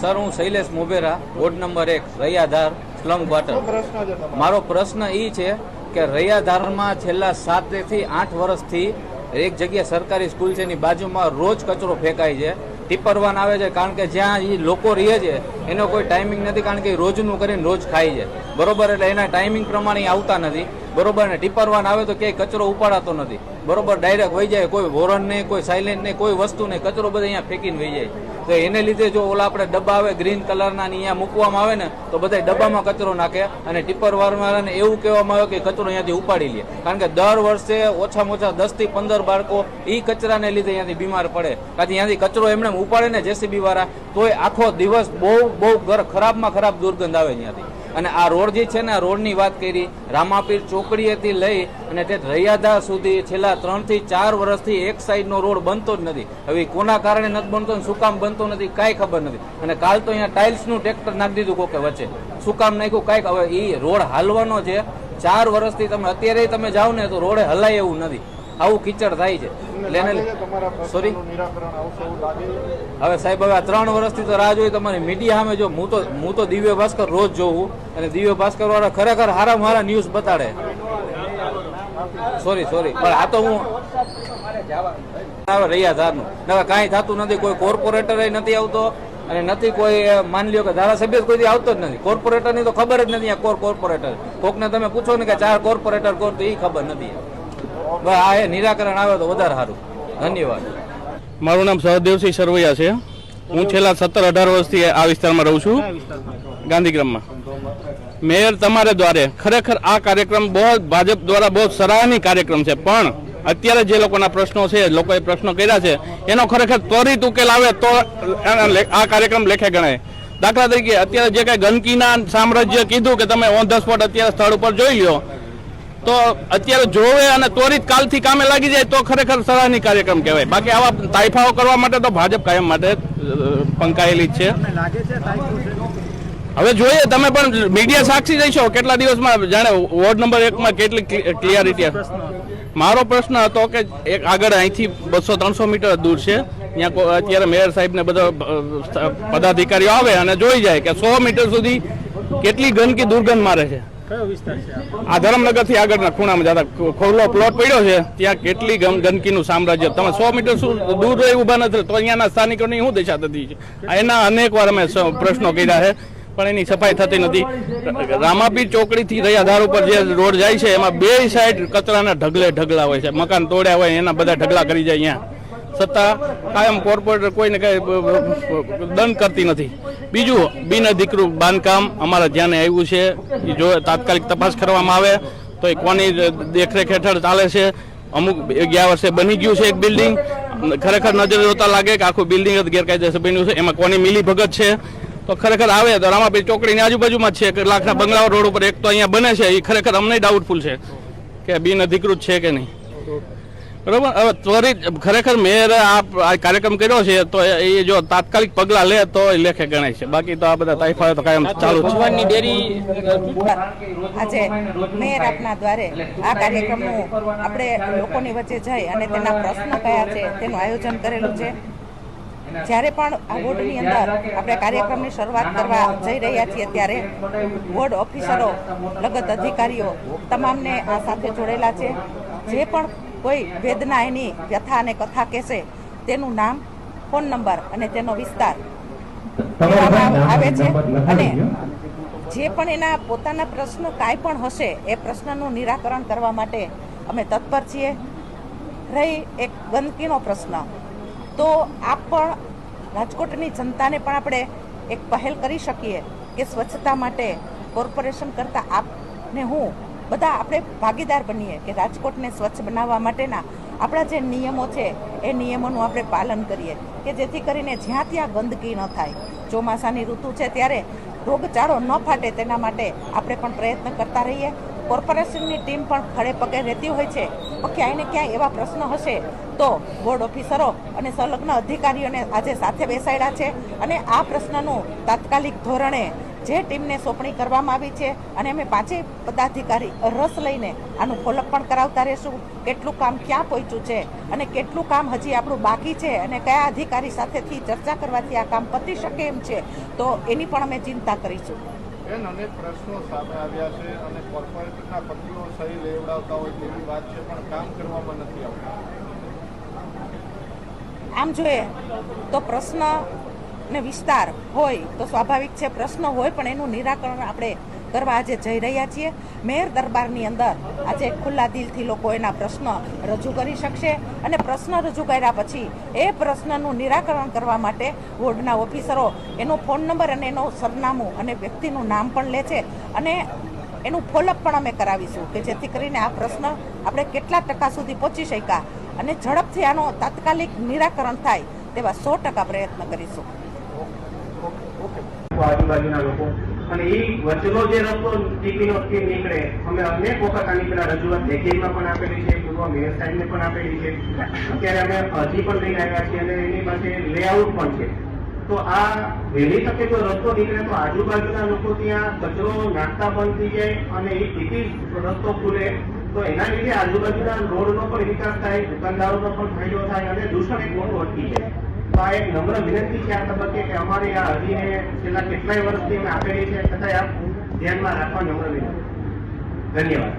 Sir હું Shailesh મોબેરા ward number એક Raiyadhar slum quarter. મારો પ્રશ્ન એ છે કે રૈયાધારમાં છેલ્લા સાતથી આઠ વર્ષથી એક જગ્યા સરકારી સ્કૂલ છે એની બાજુમાં રોજ કચરો ફેંકાય છે. ટીપરવાન આવે છે કારણ કે જ્યાં એ લોકો રહે છે એનો કોઈ ટાઈમિંગ નથી કારણ કે રોજનું કરીને રોજ ખાય છે. બરોબર એટલે એના ટાઈમિંગ પ્રમાણે આવતા નથી. બરોબર ને? ટીપર વાન આવે તો ક્યાંય કચરો ઉપાડાતો નથી. બરોબર? ડાયરેક્ટ વહી જાય, કોઈ વોરન નહીં, કોઈ સાયલેન્ટ નહીં, કોઈ વસ્તુ નહીં. કચરો બધા અહીંયા ફેંકીને વહી જાય. તો એને લીધે જો ઓલા આપણે ડબ્બા આવે ગ્રીન કલરના અહીંયા મૂકવામાં આવે ને, તો બધા ડબ્બામાં કચરો નાખે અને ટીપર વાળાને એવું કહેવામાં આવે કે કચરો અહીંયાથી ઉપાડી લે. કારણ કે દર વર્ષે ઓછામાં ઓછા દસથી પંદર બાળકો એ કચરાને લીધે અહીંયાથી બીમાર પડે. કાંથી અહીંયાથી કચરો એમણે ઉપાડે ને જેસીબી વાળા, તોય આખો દિવસ બહુ બહુ ખરાબમાં ખરાબ દુર્ગંધ આવે અહીંયાથી. અને આ રોડ જે છે ને, આ રોડની વાત કરી, રામાપીર ચોકડીએથી લઈ અને તે રૈયાદા સુધી છેલ્લા ત્રણથી ચાર વર્ષથી એક સાઈડનો રોડ બનતો જ નથી. હવે કોના કારણે નથી બનતો ને શું કામ બનતો નથી, કાંઈ ખબર નથી. અને કાલ તો અહીંયા ટાઇલ્સનું ટ્રેક્ટર નાખી દીધું કોકે વચ્ચે. શું કામ નાખ્યું, કાંઈક હવે એ રોડ હાલવાનો છે. ચાર વર્ષથી તમે, અત્યારે તમે જાઓ ને તો રોડે હલાય એવું નથી. આવું કીચડ થાય છે. એટલે સોરી? હવે સાહેબ હવે આ ત્રણ વર્ષથી તો રાહ જોઈ તમારી મીડિયા સામે જો હું તો હું તો દિવ્ય ભાસ્કર રોજ જોઉં અને દિવ્ય ભાસ્કર વાળા ખરેખર હારા મારા ન્યૂઝ બતાડે. સોરી સોરી પણ આ તો હું રહ્યા ધારનું. નકર કાંઈ થતું નથી કોઈ કોર્પોરેટર નથી આવતો અને નથી કોઈ માની લ્યો કે ધારાસભ્ય કોઈ આવતો જ નથી. કોર્પોરેટરની તો ખબર જ નથી આ કોર કોર્પોરેટર કોકને તમે પૂછો ને કે ચાર કોર્પોરેટર કોણ તો એ ખબર નથી. બસ, આ નિરાકરણ આવે તો વધારે સારું. ધન્યવાદ. મારું નામ સહદેવસિંહ સરવૈયા છે. હું છેલ્લા સત્તર અઢાર વર્ષથી આ વિસ્તારમાં રહું છું. ગાંધીગ્રામમાં. મેયર તમારે દ્વારે. ખરેખર આ કાર્યક્રમ બહુ ભાજપ દ્વારા બહુ સરાહનીય કાર્યક્રમ છે. પણ અત્યારે જે લોકોના પ્રશ્નો છે, લોકોએ પ્રશ્નો કર્યા છે, એનો ખરેખર ત્વરિત ઉકેલ આવે તો આ કાર્યક્રમ લેખે ગણાય. દાખલા તરીકે, અત્યારે જે કઈ ગંદકીના સામ્રાજ્ય કીધું કે તમે ઓન ધ સ્પોટ અત્યારે સ્થળ ઉપર જોઈ લો તો અત્યારે જોવે અને ત્વરિત કાલથી કામે લાગી જાય તો ખરેખર સરાહની કાર્યક્રમ કહેવાય. બાકી આવા તાઇફાઓ કરવા માટે તો ભાજપ કાયમ માટે પંકાયેલી જ છે. હવે જોઈએ તમે પણ મીડિયા સાક્ષી રહીશો કેટલા દિવસમાં જાણે વોર્ડ નંબર એકમાં કેટલી ક્લિયરિટી મારો પ્રશ્ન હતો કે એક આગળ અહીંથી બસો ત્રણસો મીટર દૂર છે. ત્યાં અત્યારે મેયર સાહેબ ને બધા પદાધિકારીઓ આવે અને જોઈ જાય કે સો મીટર સુધી કેટલી ગંદકી દુર્ગંધ મારે છે. આ? ધરમનગરથી આગળના ખૂણામાં જતા ખોલો પ્લોટ પડ્યો છે, ત્યાં કેટલી ગંદકીનું સામ્રાજ્ય તમે સો મીટર દૂર ઊભા નથી તો અહીંયાના સ્થાનિકોની શું દિશા થતી છે? એના અનેક વાર અમે પ્રશ્નો કર્યા છે, પણ એની સફાઈ થતી નથી. રામાપીર ચોકડી થી ધાર ઉપર જે રોડ જાય છે, એમાં બે સાઈડ કચરાના ઢગલે ઢગલા હોય છે. મકાન તોડ્યા હોય, એના બધા ઢગલા કરી જાય અહીંયા. છતાં કાયમ કોર્પોરેટર કોઈને કઈ દંડ કરતી નથી. બીજું બિનઅધિકૃત બાંધકામ અમારા ધ્યાને આવ્યું છે. જો તાત્કાલિક તપાસ કરવામાં આવે તો એ કોની દેખરેખ હેઠળ ચાલે છે? અમુક ગયા વર્ષે બની ગયું છે એક બિલ્ડિંગ. ખરેખર નજરે જોતા લાગે કે આખું બિલ્ડિંગ જ ગેરકાયદેસર બન્યું છે. એમાં કોની મિલી ભગત છે? તો ખરેખર આવે તો રામાભાઈ ચોકડીની આજુબાજુમાં જ છે કે લાખના બંગલાઓ રોડ ઉપર એક તો અહીંયા બને છે. એ ખરેખર અમને ડાઉટફુલ છે કે બિનઅધિકૃત છે કે નહીં. બરોબર? હવે ત્વરિત ખરેખર મેયરે આ આ કાર્યક્રમ કર્યો છે તો એ જો તાત્કાલિક પગલાં લે તો એ લેખે ગણાય છે. બાકી તો આ બધા તાઇફા તો કાયમ ચાલુ છે. ભગવાનની ડેરી આજે મેયર આપના દ્વારે આ કાર્યક્રમનું આપણે લોકોની વચ્ચે જઈ અને તેના પ્રશ્નો કયા છે તેનું આયોજન કરેલું છે. જ્યારે પણ આ વોર્ડની અંદર આપણે કાર્યક્રમની શરૂઆત કરવા જઈ રહ્યા છીએ ત્યારે વોર્ડ ઓફિસરો લગત અધિકારીઓ તમામને આ સાથે જોડેલા છે. જે પણ કોઈ વેદના એની વ્યથા અને કથા કહેશે. તેનું નામ ફોન નંબર અને તેનો વિસ્તાર. આવે છે. અને જે પણ એના પોતાના પ્રશ્ન કાંઈ પણ હશે એ પ્રશ્નનું નિરાકરણ કરવા માટે અમે તત્પર છીએ. રહી એક ગંદકીનો પ્રશ્ન. તો આપ પણ રાજકોટની જનતાને પણ આપણે એક પહેલ કરી શકીએ કે સ્વચ્છતા માટે કોર્પોરેશન કરતાં આપને હું બધા આપણે ભાગીદાર બનીએ કે રાજકોટને સ્વચ્છ બનાવવા માટેના આપણા જે નિયમો છે, એ નિયમોનું આપણે પાલન કરીએ કે જેથી કરીને જ્યાં ત્યાં ગંદકી ન થાય. ચોમાસાની ઋતુ છે ત્યારે રોગચાળો ન ફાટે તેના માટે આપણે પણ પ્રયત્ન કરતા રહીએ. કોર્પોરેશનની ટીમ પણ ખડે પગે રહેતી હોય છે. તો ક્યાંય ને ક્યાંય એવા પ્રશ્નો હશે તો બોર્ડ ઓફિસરો અને સંલગ્ન અધિકારીઓને આજે સાથે બેસાડ્યા છે. અને આ પ્રશ્નનું તાત્કાલિક ધોરણે જે ટીમને સોંપણી કરવામાં આવી છે અને અમે પાંચેય પદાધિકારી રસ લઈને આનું ફોલક પણ કરાવતા રહેશું. કેટલું કામ ક્યાં પહોંચ્યું છે અને કેટલું કામ હજી આપણું બાકી છે અને કયા અધિકારી સાથેથી ચર્ચા કરવાથી આ કામ પતી શકે એમ છે તો એની પણ અમે ચિંતા કરીશું. બેન અનેક પ્રશ્નો સામે આવ્યા છે અને કોર્પોરેટરના પતિઓ સહી લેવડાવતા હોય તેવી વાત છે પણ કામ કરવામાં નથી આવતા. આમ જોઈએ તો પ્રશ્ન ને વિસ્તાર હોય તો સ્વાભાવિક છે, પ્રશ્ન હોય, પણ એનું નિરાકરણ આપણે કરવા આજે જઈ રહ્યા છીએ. મેયર દરબારની અંદર આજે ખુલ્લા દિલથી લોકો એના પ્રશ્ન રજૂ કરી શકશે અને પ્રશ્ન રજૂ કર્યા પછી એ પ્રશ્નનું નિરાકરણ કરવા માટે વોર્ડના ઓફિસરો એનો ફોન નંબર અને એનો સરનામું અને વ્યક્તિનું નામ પણ લે છે અને એનું ફોલોઅપ પણ અમે કરાવીશું કે જેથી કરીને આ પ્રશ્ન આપણે કેટલા ટકા સુધી પહોંચી શક્યા અને ઝડપથી આનો તાત્કાલિક નિરાકરણ થાય તેવા સો ટકા પ્રયત્ન કરીશું. આજુબાજુના લોકો. અને એ વચનો જે રસ્તો ટીપીનો સ્કીમ નીકળે, અમે અનેક વખત આની પેલા રજૂઆત લેખિતમાં પણ આપેલી છે, પૂર્વ મેયર સાહેબને પણ આપેલી છે. અત્યારે અમે અરજી પણ લઈને આવ્યા છીએ અને એની પાસે લેઆઉટ પણ છે. તો આ વહેલી તકે જો રસ્તો નીકળે તો આજુબાજુના લોકો ત્યાં કચરો નાખતા બંધ થઈ જાય અને એ ટીપી રસ્તો ખુલે. તો એના લીધે આજુબાજુના રોડનો પણ વિકાસ થાય, દુકાનદારોનો પણ ફાયદો થાય અને દૂષણ એક મોટું અટકી જાય. તો આ એક નમ્ર વિનંતી છે આ તબક્કે કે અમારી આ અરજીને છેલ્લા કેટલાય વર્ષથી અમે આપેલી છે, છતાંય આપ ધ્યાનમાં રાખવા નમ્ર વિનંતી. ધન્યવાદ.